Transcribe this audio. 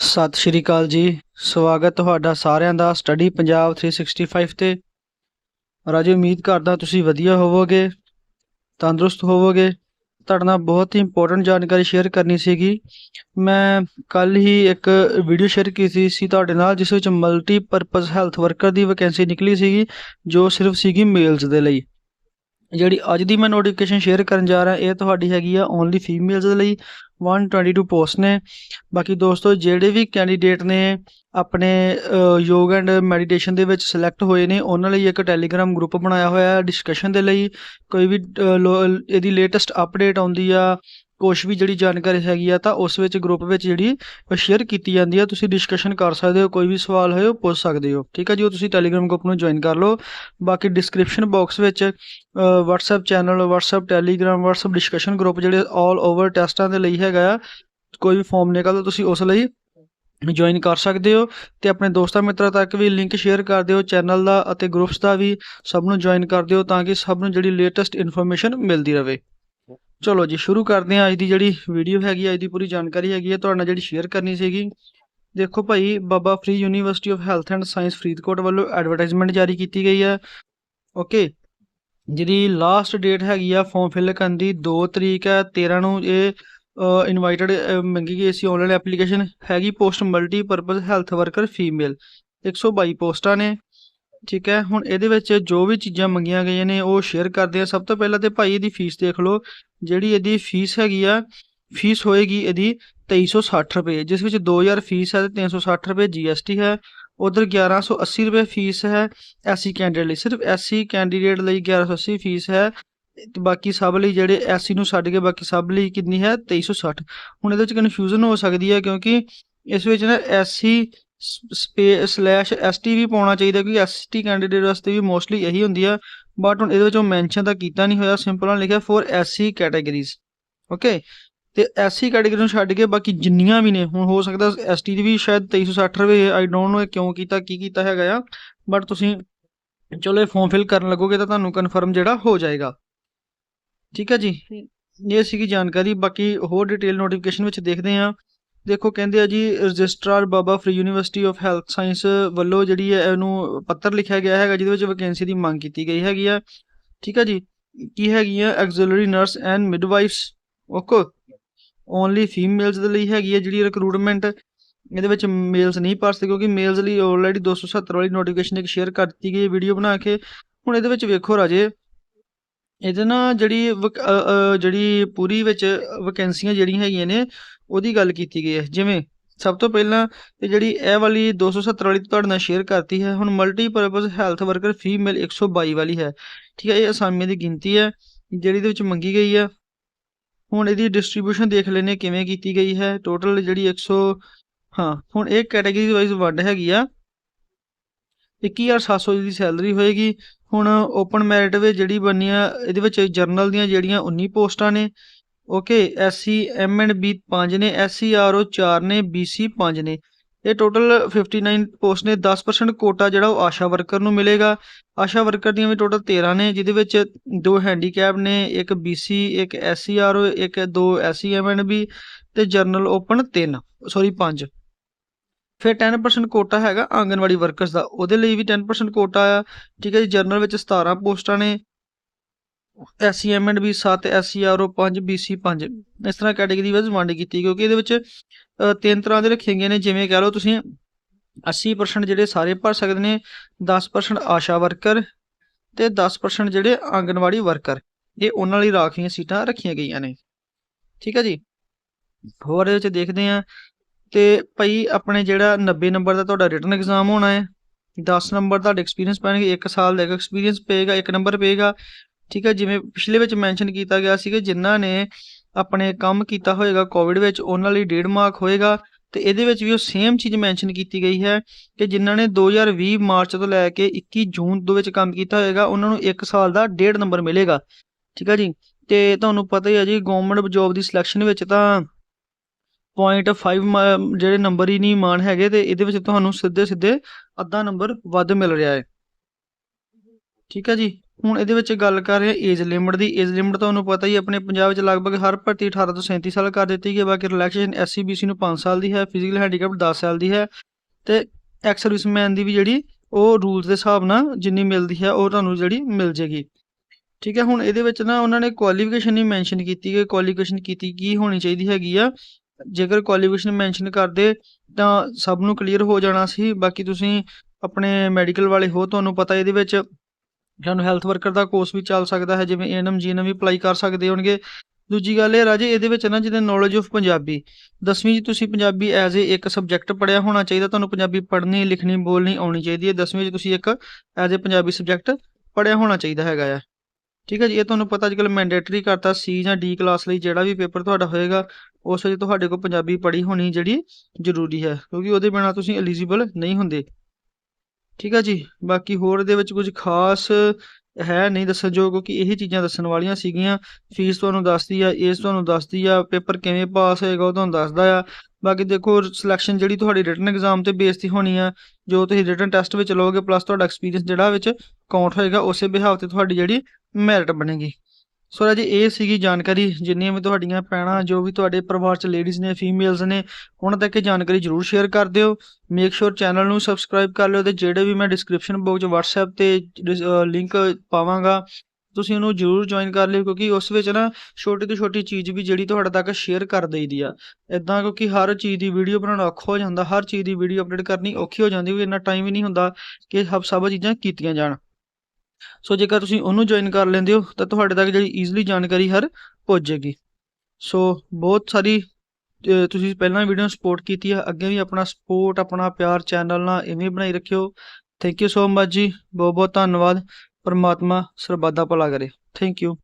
ਸਤਿ ਸ਼੍ਰੀ ਅਕਾਲ ਜੀ। ਸਵਾਗਤ ਤੁਹਾਡਾ ਸਾਰਿਆਂ ਦਾ ਸਟੱਡੀ ਪੰਜਾਬ 365 ਤੇ। ਰਾਜੇ, ਉਮੀਦ ਕਰਦਾ ਤੁਸੀਂ ਵਧੀਆ ਹੋਵੋਗੇ, ਤੰਦਰੁਸਤ ਹੋਵੋਗੇ। ਤੁਹਾਡੇ ਨਾਲ ਬਹੁਤ ਹੀ ਇੰਪੋਰਟੈਂਟ ਜਾਣਕਾਰੀ ਸ਼ੇਅਰ ਕਰਨੀ ਸੀਗੀ। ਮੈਂ ਕੱਲ ਹੀ ਇੱਕ ਵੀਡੀਓ ਸ਼ੇਅਰ ਕੀਤੀ ਸੀ ਤੁਹਾਡੇ ਨਾਲ, ਜਿਸ ਵਿੱਚ ਮਲਟੀਪਰਪਸ ਹੈਲਥ ਵਰਕਰ ਦੀ ਵੈਕੈਂਸੀ ਨਿਕਲੀ ਸੀਗੀ, ਜੋ ਸਿਰਫ ਸੀਗੀ ਮੇਲਸ ਦੇ ਲਈ। ਜਿਹੜੀ ਅੱਜ ਦੀ ਮੈਂ ਨੋਟੀਫਿਕੇਸ਼ਨ ਸ਼ੇਅਰ ਕਰਨ ਜਾ ਰਿਹਾ, ਇਹ ਤੁਹਾਡੀ ਹੈਗੀ ਆ ਓਨਲੀ ਫੀਮੇਲਸ ਦੇ ਲਈ 122 ਪੋਸਟ ਨੇ। ਬਾਕੀ ਦੋਸਤੋ, ਜਿਹੜੇ ਵੀ ਕੈਂਡੀਡੇਟ ਨੇ ਆਪਣੇ ਯੋਗ ਐਂਡ ਮੈਡੀਟੇਸ਼ਨ ਦੇ ਵਿੱਚ ਸਿਲੈਕਟ ਹੋਏ ਨੇ, ਉਹਨਾਂ ਲਈ ਇੱਕ ਟੈਲੀਗ੍ਰਾਮ ਗਰੁੱਪ ਬਣਾਇਆ ਹੋਇਆ ਹੈ ਡਿਸਕਸ਼ਨ ਦੇ ਲਈ। ਕੋਈ ਵੀ ਲੋ- ਇਹਦੀ ਲੇਟੈਸਟ ਅਪਡੇਟ ਆਉਂਦੀ ਆ ਕੁਛ ਵੀ ਜਿਹੜੀ ਜਾਣਕਾਰੀ ਹੈਗੀ ਆ ਤਾਂ ਉਸ ਵਿੱਚ ਗਰੁੱਪ ਵਿੱਚ ਜਿਹੜੀ ਸ਼ੇਅਰ ਕੀਤੀ ਜਾਂਦੀ ਆ। ਤੁਸੀਂ ਡਿਸਕਸ਼ਨ ਕਰ ਸਕਦੇ ਹੋ, ਕੋਈ ਵੀ ਸਵਾਲ ਹੋਏ ਉਹ ਪੁੱਛ ਸਕਦੇ ਹੋ। ਠੀਕ ਹੈ ਜੀ, ਉਹ ਤੁਸੀਂ ਟੈਲੀਗ੍ਰਾਮ ਗਰੁੱਪ ਨੂੰ ਜੁਆਇਨ ਕਰ ਲਓ। ਬਾਕੀ ਡਿਸਕ੍ਰਿਪਸ਼ਨ ਬਾਕਸ ਵਿੱਚ WhatsApp channel WhatsApp Telegram WhatsApp discussion group ਜਿਹੜੇ ਆਲ ਓਵਰ ਟੈਸਟਾਂ ਦੇ ਲਈ ਹੈਗਾ ਆ, ਕੋਈ ਵੀ ਫਾਰਮ ਨਿਕਲਦਾ ਤੁਸੀਂ ਉਸ ਲਈ ਜੁਆਇਨ ਕਰ ਸਕਦੇ ਹੋ। ਤੇ ਆਪਣੇ ਦੋਸਤਾਂ ਮਿੱਤਰਾਂ ਤੱਕ ਵੀ ਲਿੰਕ ਸ਼ੇਅਰ ਕਰ ਦਿਓ ਚੈਨਲ ਦਾ ਅਤੇ ਗਰੁੱਪਸ ਦਾ ਵੀ ਸਭ ਨੂੰ ਜੁਆਇਨ ਕਰ ਦਿਓ ਤਾਂ ਕਿ ਸਭ ਨੂੰ ਜਿਹੜੀ ਲੇਟੈਸਟ ਇਨਫੋਰਮੇਸ਼ਨ ਮਿਲਦੀ ਰਹੇ। ਚਲੋ ਜੀ, ਸ਼ੁਰੂ ਕਰਦੇ ਹਾਂ ਅੱਜ ਦੀ ਜਿਹੜੀ ਵੀਡੀਓ ਹੈਗੀ ਅੱਜ ਦੀ ਪੂਰੀ ਜਾਣਕਾਰੀ ਹੈਗੀ ਹੈ ਤੁਹਾਡੇ ਨਾਲ ਜਿਹੜੀ ਸ਼ੇਅਰ ਕਰਨੀ ਸੀਗੀ। ਦੇਖੋ ਭਾਈ, Baba Farid university of health and science Faridkot ਵੱਲੋਂ ਐਡਵਰਟਾਈਜ਼ਮੈਂਟ ਜਾਰੀ ਕੀਤੀ ਗਈ ਹੈ ਓਕੇ ਜਿਹਦੀ ਲਾਸਟ ਡੇਟ ਹੈਗੀ ਆ ਫਾਰਮ ਫਿਲ ਕਰਨ ਦੀ 2 ਤਰੀਕ ਹੈ 13 ਨੂੰ ਇਹ ਇਨਵਾਈਟਡ ਮੰਗੀ ਗਈ ਸੀ ਆਨਲਾਈਨ ਐਪਲੀਕੇਸ਼ਨ ਹੈਗੀ post multipurpose health worker female 122 ਪੋਸਟਾਂ ਨੇ। ਠੀਕ ਹੈ, ਹੁਣ ਇਹਦੇ ਵਿੱਚ ਜੋ ਵੀ ਚੀਜ਼ਾਂ ਮੰਗੀਆਂ ਗਈਆਂ ਨੇ ਉਹ ਸ਼ੇਅਰ ਕਰਦੇ ਆ ਸਭ ਤੋਂ ਪਹਿਲਾਂ ਤੇ ਭਾਈ ਇਹਦੀ ਫੀਸ ਦੇਖ ਲਓ, ਜਿਹੜੀ ਇਹਦੀ ਫੀਸ ਹੈਗੀ ਆ ਫੀਸ ਹੋਏਗੀ ਇਹਦੀ 2360 ਰੁਪਏ, ਜਿਸ ਵਿੱਚ 2000 ਫੀਸ ਹੈ ਤੇ 360 ਰੁਪਏ ਜੀਐਸਟੀ ਹੈ। ਉਧਰ 1180 ਰੁਪਏ ਫੀਸ ਹੈ ਐਸਸੀ ਕੈਂਡੀਡੇਟ ਲਈ। ਸਿਰਫ ਐਸਸੀ ਕੈਂਡੀਡੇਟ ਲਈ 1180 ਫੀਸ ਹੈ। ਤੇ ਬਾਕੀ ਸਭ ਲਈ ਜਿਹੜੇ ਐਸਸੀ ਨੂੰ ਛੱਡ ਕੇ ਬਾਕੀ ਸਭ ਲਈ ਕਿੰਨੀ ਹੈ? 2360 ਹੁਣ ਇਹਦੇ ਵਿੱਚ ਕਨਫਿਊਜ਼ਨ ਹੋ ਸਕਦੀ ਹੈ ਕਿਉਂਕਿ ਇਸ ਵਿੱਚ ਨਾ ਐਸਸੀ ਸਲੈਸ਼ ਐਸਟੀ ਵੀ ਪਾਉਣਾ ਚਾਹੀਦਾ ਕਿਉਂਕਿ ਐਸਟੀ ਕੈਂਡੀਡੇਟ ਵਾਸਤੇ ਵੀ ਮੋਸਟਲੀ ਇਹੀ ਹੁੰਦੀ ਆ। ਬਟ ਹੁਣ ਇਹਦੇ ਵਿੱਚ ਉਹ ਮੈਂਸ਼ਨ ਤਾਂ ਕੀਤਾ ਨਹੀਂ ਹੋਇਆ ਸਿੰਪਲ ਨਾਲ ਲਿਖਿਆ ਫॉर ਐਸਸੀ ਕੈਟਾਗਰੀਜ਼ ਓਕੇ ਤੇ ਐਸਸੀ ਕੈਟਾਗਰੀ ਨੂੰ ਛੱਡ ਕੇ ਬਾਕੀ ਜਿੰਨੀਆਂ ਵੀ ਨੇ ਹੁਣ ਹੋ ਸਕਦਾ ਐਸਟੀ ਦੀ ਵੀ ਸ਼ਾਇਦ 2360 ਰੁਪਏ ਆਈ ਡੋਨਟ ਨੋ ਕਿਉਂ ਕੀਤਾ ਕੀ ਕੀਤਾ ਹੈਗਾ ਆ। ਬਟ ਤੁਸੀਂ ਚਲੋ ਇਹ ਫਾਰਮ ਫਿਲ ਕਰਨ ਲੱਗੋਗੇ ਤਾਂ ਤੁਹਾਨੂੰ ਕਨਫਰਮ ਜਿਹੜਾ ਹੋ ਜਾਏਗਾ। ਠੀਕ ਹੈ ਜੀ? ਇਹ ਸੀਗੀ ਜਾਣਕਾਰੀ ਬਾਕੀ ਹੋਰ ਡਿਟੇਲ ਨੋਟੀਫਿਕੇਸ਼ਨ ਵਿੱਚ ਦੇਖਦੇ ਹਾਂ। ਦੇਖੋ, ਕਹਿੰਦੇ ਆ ਜੀ, registrar Baba Farid university of health science ਵੱਲੋਂ ਜਿਹੜੀ ਹੈ ਇਹਨੂੰ ਪੱਤਰ ਲਿਖਿਆ ਗਿਆ ਹੈਗਾ, ਜਿਹਦੇ ਵਿੱਚ ਵੈਕੈਂਸੀ ਦੀ ਮੰਗ ਕੀਤੀ ਗਈ ਹੈਗੀ ਆ। ਠੀਕ ਹੈ ਜੀ? ਕੀ ਹੈਗੀ ਆ? Auxiliary nurse and midwifes okay only females ਦੇ ਲਈ ਹੈਗੀ ਹੈ ਜਿਹੜੀ ਰਿਕਰੂਟਮੈਂਟ ਇਹਦੇ ਵਿੱਚ ਮੇਲਸ ਨਹੀਂ ਭਰ ਸਕਦੇ, ਕਿਉਂਕਿ ਮੇਲਸ ਲਈ ਆਲਰੇਡੀ 270 ਵਾਲੀ ਨੋਟੀਫਿਕੇਸ਼ਨ ਇੱਕ ਸ਼ੇਅਰ ਕਰ ਦਿੱਤੀ ਗਈ ਵੀਡੀਓ ਬਣਾ ਕੇ। ਹੁਣ ਇਹਦੇ ਵਿੱਚ ਵੇਖੋ ਰਾਜੇ, ਇਹਦੇ ਨਾਲ ਜਿਹੜੀ ਵਕ- ਜਿਹੜੀ ਪੂਰੀ ਵਿੱਚ ਵੈਕੈਂਸੀਆਂ ਜਿਹੜੀਆਂ ਹੈਗੀਆਂ ਨੇ ਉਹਦੀ ਗੱਲ ਕੀਤੀ ਗਈ ਹੈ। ਜਿਵੇਂ ਸਭ ਤੋਂ ਪਹਿਲਾਂ ਤੇ ਜਿਹੜੀ ਇਹ ਵਾਲੀ 270 ਵਾਲੀ ਤੁਹਾਡੇ ਨਾਲ ਸ਼ੇਅਰ ਕਰਤੀ ਹੈ, ਹੁਣ ਮਲਟੀਪਰਪਸ ਹੈਲਥ ਵਰਕਰ ਫੀਮੇਲ 122 ਵਾਲੀ ਹੈ। ਠੀਕ ਹੈ, ਇਹ ਅਸਾਮੀਆਂ ਦੀ ਗਿਣਤੀ ਹੈ, ਜਿਹੜੀ ਇਹਦੇ ਵਿੱਚ ਮੰਗੀ ਗਈ ਹੈ। ਹੁਣ ਇਹਦੀ ਡਿਸਟ੍ਰੀਬਿਊਸ਼ਨ ਦੇਖ ਲੈਨੇ ਕਿਵੇਂ ਕੀਤੀ ਗਈ ਹੈ। ਟੋਟਲ ਜਿਹੜੀ 100 ਹਾਂ, ਹੁਣ ਇਹ ਕੈਟਾਗਰੀ ਵਾਈਜ਼ ਵੰਡ ਹੈਗੀ ਆ। 21700 ਦੀ ਸੈਲਰੀ ਹੋਏਗੀ। ਹੁਣ ਓਪਨ ਮੈਰਿਟ ਵਿੱਚ ਜਿਹੜੀ ਬਣੀ ਆ ਇਹਦੇ ਵਿੱਚ ਜਰਨਲ ਦੀਆਂ ਜਿਹੜੀਆਂ 19 ਪੋਸਟਾਂ ਨੇ okay SC M and B ਪੰਜ ਨੇ ਐਸਸੀ ਆਰਓ 4 ਨੇ ਬੀਸੀ 5 ਨੇ। ਇਹ ਟੋਟਲ 59 ਪੋਸਟ ਨੇ 10% ਕੋਟਾ ਜਿਹੜਾ ਉਹ ਆਸ਼ਾ ਵਰਕਰ ਨੂੰ ਮਿਲੇਗਾ। ਆਸ਼ਾ ਵਰਕਰ ਦੀਆਂ ਵੀ ਟੋਟਲ 13 ਨੇ, ਜਿਹਦੇ ਵਿੱਚ ਦੋ ਹੈਂਡੀਕੈਪ ਨੇ, ਇੱਕ ਬੀਸੀ ਇੱਕ ਐਸਸੀ ਆਰਓ ਇੱਕ ਦੋ ਐਸਸੀ ਐਮ ਐਂਡ ਬੀ ਤੇ ਜਰਨਲ ਓਪਨ 3 ਸੌਰੀ 5 ਫਿਰ 10% ਕੋਟਾ ਹੈਗਾ ਆਂਗਨਵਾੜੀ ਵਰਕਰਸ ਦਾ। ਉਹਦੇ ਲਈ ਵੀ 10% ਕੋਟਾ ਆ। ਠੀਕ ਹੈ ਜੀ ਜਰਨਲ ਵਿੱਚ 17 ਪੋਸਟਾਂ ਨੇ। SC M and B 7 SC RO 5 BC 5 ਇਸ ਤਰ੍ਹਾਂ ਕੈਟਾਗਰੀ ਵਾਈਜ਼ ਵੰਡ ਕੀਤੀ ਕਿਉਂਕਿ ਇਹਦੇ ਵਿੱਚ ਤਿੰਨ ਤਰ੍ਹਾਂ ਦੇ ਰੱਖੇ ਗਏ ਨੇ। ਜਿਵੇਂ ਕਹਿ ਲਓ ਤੁਸੀਂ 80% ਜਿਹੜੇ ਸਾਰੇ ਭਰ ਸਕਦੇ ਨੇ 10% ਆਸ਼ਾ ਵਰਕਰ ਤੇ 10% ਜਿਹੜੇ ਆਂਗਨਵਾੜੀ ਵਰਕਰ ਇਹ ਉਹਨਾਂ ਲਈ ਰਾਖਵੀਆਂ ਸੀਟਾਂ ਰੱਖੀਆਂ ਗਈਆਂ ਨੇ। ਠੀਕ ਹੈ ਜੀ? ਹੋਰ ਇਹਦੇ ਵਿੱਚ ਦੇਖਦੇ ਹਾਂ। ਤੇ ਭਾਈ ਆਪਣੇ ਜਿਹੜਾ 90 ਨੰਬਰ ਦਾ ਤੁਹਾਡਾ ਰਿਟਨ ਐਗਜ਼ਾਮ ਹੋਣਾ ਹੈ। 10 ਨੰਬਰ ਦਾ ਐਕਸਪੀਰੀਅੰਸ ਪੈਣਗੇ 1 ਸਾਲ ਦਾ ਐਕਸਪੀਰੀਅੰਸ ਪਏਗਾ 1 ਨੰਬਰ ਪਏਗਾ। ਠੀਕ ਹੈ, ਜਿਵੇਂ ਪਿਛਲੇ ਵਿੱਚ ਮੈਂਸ਼ਨ ਕੀਤਾ ਗਿਆ ਸੀ ਕਿ ਜਿਨ੍ਹਾਂ ਨੇ ਆਪਣੇ ਕੰਮ ਕੀਤਾ ਹੋਏਗਾ ਕੋਵਿਡ ਵਿੱਚ, ਉਹਨਾਂ ਲਈ 1.5 ਮਾਰਕ ਹੋਏਗਾ ਤੇ ਇਹਦੇ ਵਿੱਚ ਵੀ ਉਹ ਸੇਮ ਚੀਜ਼ ਮੈਂਸ਼ਨ ਕੀਤੀ ਗਈ ਹੈ ਕਿ ਜਿਨ੍ਹਾਂ ਨੇ 2020 ਮਾਰਚ ਤੋਂ ਲੈ ਕੇ 21 ਜੂਨ ਦੇ ਵਿੱਚ ਕੰਮ ਕੀਤਾ ਹੋਏਗਾ, ਉਹਨਾਂ ਨੂੰ 1 ਸਾਲ ਦਾ 1.5 ਨੰਬਰ ਮਿਲੇਗਾ। ਠੀਕ ਹੈ ਜੀ, ਤੇ ਤੁਹਾਨੂੰ ਪਤਾ ਹੀ ਹੈ ਜੀ ਗਵਰਨਮੈਂਟ ਜੌਬ ਦੀ ਸਿਲੈਕਸ਼ਨ ਵਿੱਚ ਤਾਂ 0.5 ਮ- ਜਿਹੜੇ ਨੰਬਰ ਹੀ ਨਹੀਂ ਮਾਨ ਹੈਗੇ ਤੇ ਇਹਦੇ ਵਿੱਚ ਤੁਹਾਨੂੰ ਸਿੱਧੇ ਸਿੱਧੇ ਅੱਧਾ ਨੰਬਰ ਵੱਧ ਮਿਲ ਰਿਹਾ ਹੈ। ਠੀਕ ਹੈ ਜੀ ਹੁਣ ਇਹਦੇ ਵਿੱਚ ਗੱਲ ਕਰ ਰਹੇ ਏਜ ਲਿਮਟ ਦੀ। ਏਜ ਲਿਮਟ ਤੁਹਾਨੂੰ ਪਤਾ ਹੀ ਆਪਣੇ ਪੰਜਾਬ ਵਿੱਚ ਲਗਭਗ ਹਰ ਭਰਤੀ 18 ਤੋਂ 37 ਸਾਲ ਕਰ ਦਿੱਤੀ ਗਈ ਬਾਕੀ ਰਿਲੈਕਸੇਸ਼ਨ ਐਸਸੀ ਬੀਸੀ ਨੂੰ 5 ਸਾਲ ਦੀ ਹੈ ਫਿਜ਼ੀਕਲ ਹੈਂਡੀਕੈਪ 10 ਸਾਲ ਦੀ ਹੈ ਤੇ ਐਕਸ ਸਰਵਿਸਮੈਨ ਦੀ ਵੀ ਜਿਹੜੀ ਉਹ ਰੂਲਸ ਦੇ ਹਿਸਾਬ ਨਾਲ ਜਿੰਨੀ ਮਿਲਦੀ ਹੈ, ਉਹ ਤੁਹਾਨੂੰ ਜਿਹੜੀ ਮਿਲ ਜੇਗੀ। ਠੀਕ ਹੈ, ਹੁਣ ਇਹਦੇ ਵਿੱਚ ਨਾ ਉਹਨਾਂ ਨੇ ਕੁਆਲੀਫਿਕੇਸ਼ਨ ਹੀ ਮੈਂਸ਼ਨ ਕੀਤੀ ਕਿ ਕੁਆਲੀਫਿਕੇਸ਼ਨ ਕੀਤੀ ਕੀ ਹੋਣੀ ਚਾਹੀਦੀ ਹੈਗੀ ਆ? ਜੇਕਰ ਕੁਆਲੀਫਿਕੇਸ਼ਨ ਮੈਂਸ਼ਨ ਕਰਦੇ ਤਾਂ ਸਭ ਨੂੰ ਕਲੀਅਰ ਹੋ ਜਾਣਾ ਸੀ। ਬਾਕੀ ਤੁਸੀਂ ਆਪਣੇ ਮੈਡੀਕਲ ਵਾਲੇ ਹੋ, ਤੁਹਾਨੂੰ ਪਤਾ ਇਹਦੇ ਵਿੱਚ ਤੁਹਾਨੂੰ ਹੈਲਥ ਵਰਕਰ ਦਾ ਕੋਰਸ ਵੀ ਚੱਲ ਸਕਦਾ ਹੈ, ਜਿਵੇਂ ਏਐਨਐਮ ਜੀਐਨਐਮ ਵੀ ਅਪਲਾਈ ਕਰ ਸਕਦੇ ਹੋਣਗੇ। ਦੂਜੀ ਗੱਲ ਇਹ ਰਾਜੇ, ਇਹਦੇ ਵਿੱਚ ਨਾ ਜਿਹਦੇ ਨੌਲੇਜ ਆਫ ਪੰਜਾਬੀ, ਦਸਵੀਂ 'ਚ ਤੁਸੀਂ ਪੰਜਾਬੀ ਐਜ਼ ਏ ਇੱਕ ਸਬਜੈਕਟ ਪੜਿਆ ਹੋਣਾ ਚਾਹੀਦਾ, ਤੁਹਾਨੂੰ ਪੰਜਾਬੀ ਪੜ੍ਹਨੀ, ਲਿਖਣੀ, ਬੋਲਣੀ ਆਉਣੀ ਚਾਹੀਦੀ ਹੈ। ਦਸਵੀਂ 'ਚ ਤੁਸੀਂ ਇੱਕ ਐਜ਼ ਏ ਪੰਜਾਬੀ ਸਬਜੈਕਟ ਪੜਿਆ ਹੋਣਾ ਚਾਹੀਦਾ ਹੈਗਾ ਆ। ਠੀਕ ਹੈ ਜੀ, ਇਹ ਤੁਹਾਨੂੰ ਪਤਾ ਅੱਜਕੱਲ ਮੈਂਡੇਟਰੀ ਕਰਤਾ ਸੀ ਜਾਂ ਡੀ ਕਲਾਸ ਲਈ ਜਿਹੜਾ ਵੀ ਪੇਪਰ ਤੁਹਾਡਾ ਹੋਏਗਾ, ਉਸ ਵਿੱਚ ਤੁਹਾਡੇ ਕੋਲ ਪੰਜਾਬੀ ਪੜ੍ਹੀ ਹੋਣੀ ਜਿਹੜੀ ਜ਼ਰੂਰੀ ਹੈ, ਕਿਉਂਕਿ ਉਹਦੇ ਬਿਨਾ ਤੁਸੀਂ ਐਲੀਜੀਬਲ ਨਹੀਂ ਹੁੰਦੇ। ਠੀਕ ਆ ਜੀ, ਬਾਕੀ ਹੋਰ ਇਹਦੇ ਵਿੱਚ ਕੁਝ ਖਾਸ ਹੈ ਨਹੀਂ ਦੱਸਣ ਜੋ ਕਿਉਂਕਿ ਇਹੀ ਚੀਜ਼ਾਂ ਦੱਸਣ ਵਾਲੀਆਂ ਸੀਗੀਆਂ। ਫੀਸ ਤੁਹਾਨੂੰ ਦੱਸਦੀ ਆ, ਏਜ ਤੁਹਾਨੂੰ ਦੱਸਦੀ ਆ, ਪੇਪਰ ਕਿਵੇਂ ਪਾਸ ਹੋਏਗਾ ਉਹ ਤੁਹਾਨੂੰ ਦੱਸਦਾ ਆ। ਬਾਕੀ ਦੇਖੋ ਸਿਲੈਕਸ਼ਨ ਜਿਹੜੀ ਤੁਹਾਡੀ ਰਿਟਨ ਐਗਜ਼ਾਮ ਤੇ ਬੇਸ ਤੇ ਹੋਣੀ ਆ, ਜੋ ਤੁਸੀਂ ਰਿਟਨ ਟੈਸਟ ਵਿੱਚ ਲਓਗੇ ਪਲੱਸ ਤੁਹਾਡਾ ਐਕਸਪੀਰੀਅੰਸ ਜਿਹੜਾ ਵਿੱਚ ਕਾਊਂਟ ਹੋਏਗਾ, ਉਸੇ ਬਿਹਾਵ ਤੇ ਤੁਹਾਡੀ ਜਿਹੜੀ ਮੈਰਿਟ ਬਣੇਗੀ। ਸੋ ਰਾਜੀ, ਇਹ ਸੀਗੀ ਜਾਣਕਾਰੀ ਜਿੰਨੀਆਂ ਵੀ ਤੁਹਾਡੀਆਂ ਪੈਣਾ ਜੋ ਵੀ ਤੁਹਾਡੇ ਪਰਿਵਾਰ ਚ ਲੇਡੀਜ਼ ਨੇ ਫੀਮੇਲਸ ਨੇ, ਉਹਨਾਂ ਤੱਕ ਇਹ ਜਾਣਕਾਰੀ ਜਰੂਰ ਸ਼ੇਅਰ ਕਰ ਦਿਓ। ਮੇਕ ਸ਼ੋਰ ਚੈਨਲ ਨੂੰ ਸਬਸਕ੍ਰਾਈਬ ਕਰ ਲਿਓ ਤੇ ਜਿਹੜੇ ਵੀ ਮੈਂ ਡਿਸਕ੍ਰਿਪਸ਼ਨ ਬਾਕਸ 'ਚ WhatsApp ਤੇ ਲਿੰਕ ਪਾਵਾਂਗਾ, ਤੁਸੀਂ ਉਹਨੂੰ ਜਰੂਰ ਜੁਆਇਨ ਕਰ ਲਿਓ, ਕਿਉਂਕਿ ਉਸ ਵਿੱਚ ਨਾ ਛੋਟੀ ਤੋਂ ਛੋਟੀ ਚੀਜ਼ ਵੀ ਜਿਹੜੀ ਤੁਹਾਡੇ ਤੱਕ ਸ਼ੇਅਰ ਕਰ ਦਈਦੀ ਆ। ਇਦਾਂ ਕਿਉਂਕਿ ਹਰ ਚੀਜ਼ ਦੀ ਵੀਡੀਓ ਬਣਾਉਣਾ ਔਖਾ ਹੋ ਜਾਂਦਾ, ਹਰ ਚੀਜ਼ ਦੀ ਵੀਡੀਓ ਅਪਡੇਟ ਕਰਨੀ ਔਖੀ ਹੋ ਜਾਂਦੀ ਵੀ ਇੰਨਾ ਟਾਈਮ ਹੀ ਨਹੀਂ ਹੁੰਦਾ ਕਿ ਸਭ ਸਭ ਚੀਜ਼ਾਂ ਕੀਤੀਆਂ ਜਾਣ। ਸੋ ਜੇਕਰ ਤੁਸੀਂ ਉਹਨੂੰ ਜੁਆਇਨ ਕਰ ਲੈਂਦੇ ਹੋ, ਤਾਂ ਤੁਹਾਡੇ ਤੱਕ ਜਿਹੜੀ ਈਜ਼ੀਲੀ ਜਾਣਕਾਰੀ ਹਰ ਪਹੁੰਚ ਸੋ ਬਹੁਤ ਸਾਰੀ ਤੁਸੀਂ ਪਹਿਲਾਂ ਵੀਡੀਓ ਸਪੋਰਟ ਕੀਤੀ ਹੈ ਅੱਗੇ ਵੀ ਆਪਣਾ ਸਪੋਰਟ ਆਪਣਾ ਪਿਆਰ ਚੈਨਲ ਨਾਲ ਇਵੇਂ ਬਣਾਈ ਰੱਖਿਓ। ਥੈਂਕ ਯੂ ਸੋ ਮਚ ਜੀ ਬਹੁਤ ਬਹੁਤ ਧੰਨਵਾਦ। ਪਰਮਾਤਮਾ ਸਰਬੱਤ ਭਲਾ ਕਰੇ। Thank you